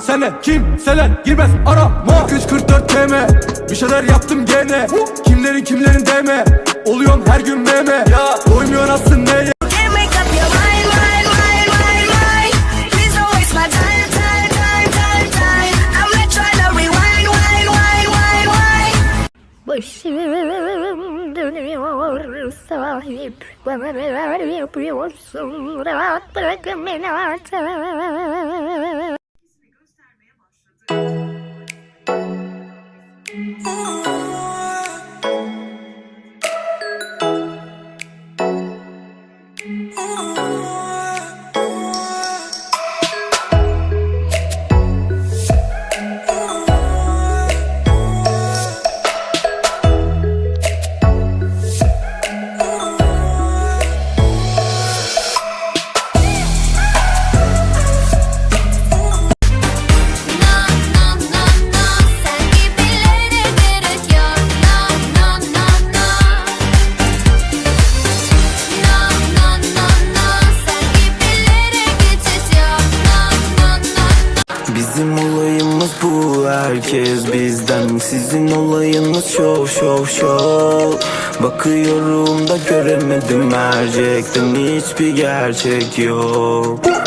Senle kimseler girmez arama. 344 TM Bir şeyler yaptım gene. Kimlerin kimlerin deme Oluyorum her gün meme ya Doymuyor aslında neye Can't make up your mind, mind, mind, mind, mind. Please don't waste my time, time, time, time, time. I'm not trying to rewind, wind, wind, wind, wind. Başım dönüyor sahip Bana neler yapıyorsun? Rahat bırakın beni artık No, Bizim olayımız bu. Herkes bizden. Sizin olayınız şov şov şov. Bakıyorum da göremedim. Gerçekten Hiçbir gerçek yok